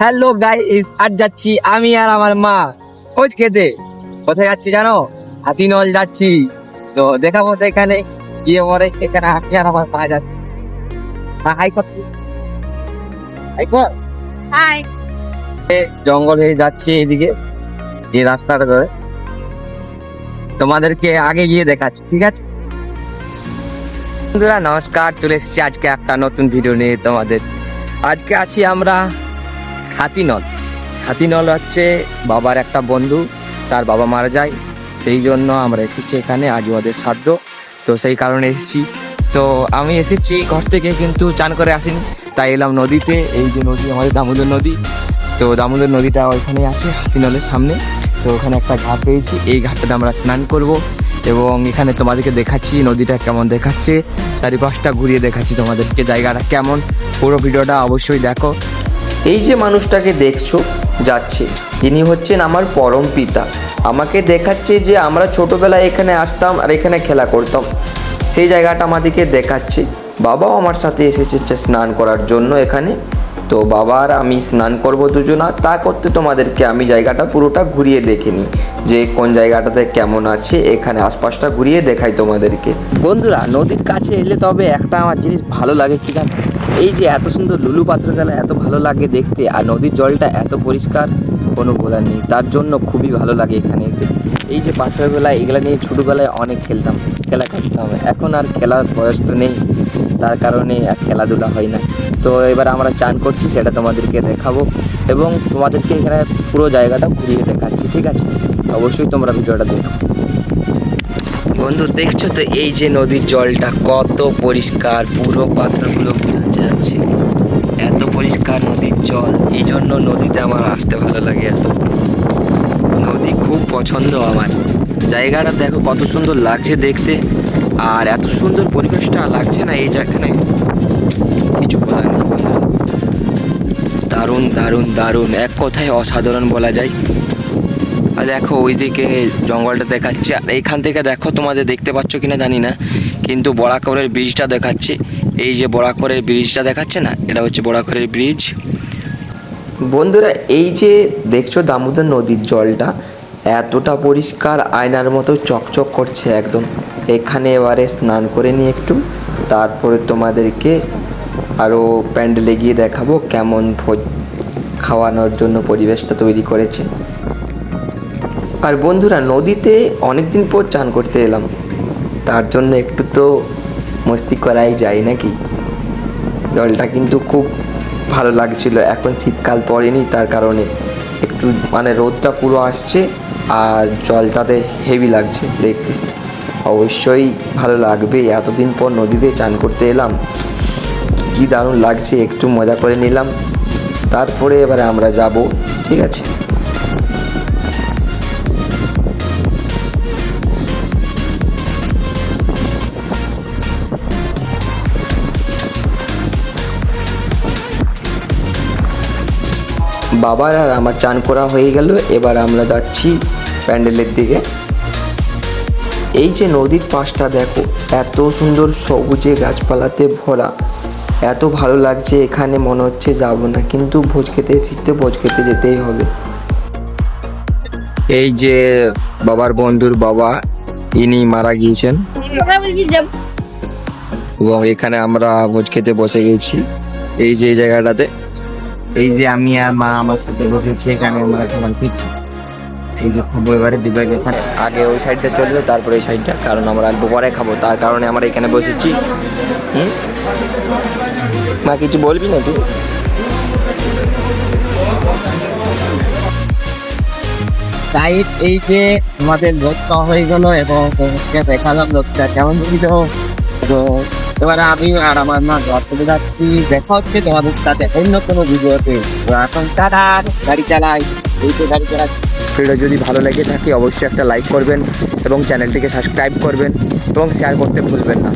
Hello guys আজ যাচ্ছি আমি আর আমার মা। খোঁজ খেতে কোথায় যাচ্ছি জানো? হাতিনল যাচ্ছি। তো দেখাবো সেখানে গিয়ে পরে এখানে আমি আর আমার মা যাচ্ছি। হাই কর হাই কর। হাই জঙ্গল হয়ে যাচ্ছে এদিকে এই রাস্তাটা ধরে। তোমাদেরকে আগে গিয়ে দেখাচ্ছি ঠিক আছে? বন্ধুরা নমস্কার চলে এসেছি আজকে একটা নতুন ভিডিও নিয়ে তোমাদের। আজকে আছি আমরা হাতিনল। হাতিনল হচ্ছে বাবার একটা বন্ধু, তার বাবা মারা যায়, সেই জন্য আমরা এসেছি এখানে আজ ওদের সাধ্য। তো সেই কারণে এসেছি। তো আমি এসেছি ঘর থেকে কিন্তু চান করে আসিনি, তাই এলাম নদীতে, এই যে নদী, আমাদের দামোদর নদী। তো দামোদর নদীটা ওইখানে আছে, হাতিনলের সামনে। তো ওখানে একটা ঘাট পেয়েছি, এই ঘাটটাতে আমরা স্নান করব। এবং এখানে তোমাদেরকে দেখাচ্ছি নদীটা কেমন দেখাচ্ছে, চারিপাশটা ঘুরিয়ে দেখাচ্ছি তোমাদেরকে, জায়গাটা কেমন। পুরো ভিডিওটা অবশ্যই দেখো। এই যে মানুষটাকে দেখছ, যাচ্ছে। ইনি হচ্ছেন আমার পরম পিতা। আমাকে দেখাচ্ছে যে আমরা ছোটোবেলায় এখানে আসতাম আর এখানে খেলা করতাম। সেই জায়গাটা আমাদেরকে দেখাচ্ছে। বাবাও আমার সাথে এসেছে স্নান করার জন্য এখানে। তো বাবা আর আমি স্নান করব দুজনা, তা করতে তোমাদেরকে আমি জায়গাটা পুরোটা ঘুরিয়ে দেখে নিই যে কোন জায়গাটাতে কেমন আছে, এখানে আশপাশটা ঘুরিয়ে দেখাই তোমাদেরকে। বন্ধুরা, নদীর কাছে এলে তবে একটা আমার জিনিস ভালো লাগে কি জানো? এই যে এত সুন্দর লুলু পাথর গেলা এত ভালো লাগে দেখতে, আর নদীর জলটা এত পরিষ্কার, কোনো বলার নেই। তার জন্য খুবই ভালো লাগে এখানে এসে। এই যে পাথরের বেলায় এগুলা নিয়ে ছোটোবেলায় অনেক খেলতাম, খেলা করতাম। এখন আর খেলার বয়স তো নেই। তার কারণে খেলাধুলা হয় না। তো এবার আমরা চান করছি, সেটা তোমাদেরকে দেখাবো এবং তোমাদেরকে এখানে পুরো জায়গাটা ঘুরিয়ে দেখাচ্ছি, ঠিক আছে? অবশ্যই তোমরা ভিডিওটা দেখো। বন্ধু, দেখছ তো এই যে নদীর জলটা কত পরিষ্কার, পুরো পাথরগুলো বোঝা যাচ্ছে। এত পরিষ্কার নদীর জল, এই জন্য নদীতে আমার আসতে ভালো লাগে এত। নদী খুব পছন্দ আমার। জায়গাটা দেখো কত সুন্দর লাগছে দেখতে। আর এত সুন্দর পরিবেশটা লাগছে না এই যেখানে কিছু বলার নেই দারুণ দারুণ দারুণ। এক কথায় অসাধারণ বলা যায়। আর দেখো, ওইদিকে জঙ্গলটা দেখাচ্ছে। আর এইখান থেকে দেখো, তোমাদের দেখতে পাচ্ছ কিনা জানি না। কিন্তু বরাকরের ব্রিজটা দেখাচ্ছে। এই যে বরাকরের ব্রিজটা দেখাচ্ছে না? এটা হচ্ছে বরাকরের ব্রিজ। বন্ধুরা, এই যে দেখছ দামোদর নদীর জলটা এতটা পরিষ্কার আয়নার মতো চকচক করছে একদম। এখানে এবারে স্নান করে নিই একটু, তারপরে তোমাদেরকে আরও প্যান্ডেলে গিয়ে দেখাবো কেমন ভোজ খাওয়ানোর জন্য পরিবেশটা তৈরি করেছে। আর বন্ধুরা, নদীতে অনেক দিন পর চান করতে এলাম। তার জন্য একটু তো মস্তি করাই যায় নাকি? জলটা কিন্তু খুব ভালো লাগছিল, এখন শীতকাল পড়েনি, তার কারণে একটু মানে রোদটা পুরো আসছে। আর জলটাতে হেভি লাগছে দেখতে। অবশ্যই ভালো লাগবে। এতদিন পর নদীতে চান করতে এলাম। কি দারুণ লাগছে, একটু মজা করে নিলাম। তারপরে এবারে আমরা যাব, ঠিক আছে? বাবার আর আমার চান করা হয়ে গেল। এবার আমরা যাচ্ছি প্যান্ডেলের দিকে। এই যে নদীর পাশটা দেখো এত সুন্দর সবুজে গাছপালাতে ভরা। এত ভালো লাগছে এখানে মনে হচ্ছে যাব না কিন্তু ভোজ খেতে এসেছি তো ভোজ খেতে যেতেই হবে। এই যে বাবার বন্ধুর বাবা ইনি মারা গিয়েছেন। এবং এখানে আমরা ভোজ খেতে বসে গেছি। এই যে জায়গাটাতে। এই যে আমি আর মা আমার সাথে বসেছি এখানে আমরা খাবার খেয়েছি এই যে খাব এবারে দিবে এখানে আগে ওই সাইডটা চলবে এই সাইডটা কারণ আমরা পরে খাব, তার কারণে আমরা এখানে বসেছি। মা, কিছু বলবি না তুই তাই এই যে আমাদের লোক খাওয়া হয়ে গেল এবং দেখালাম লোকটা কেমন ছিল। তো এবারে আমি আর আমার মা চলে যাচ্ছি। দেখা হচ্ছে তোমাদের সাথে অন্য কোনো ভিডিওতে এখন টাটা, গাড়ি চালাই। ভিডিও যদি ভালো লেগে থাকে, অবশ্যই একটা লাইক করবেন এবং চ্যানেলটিকে সাবস্ক্রাইব করবেন এবং শেয়ার করতে ভুলবেন না।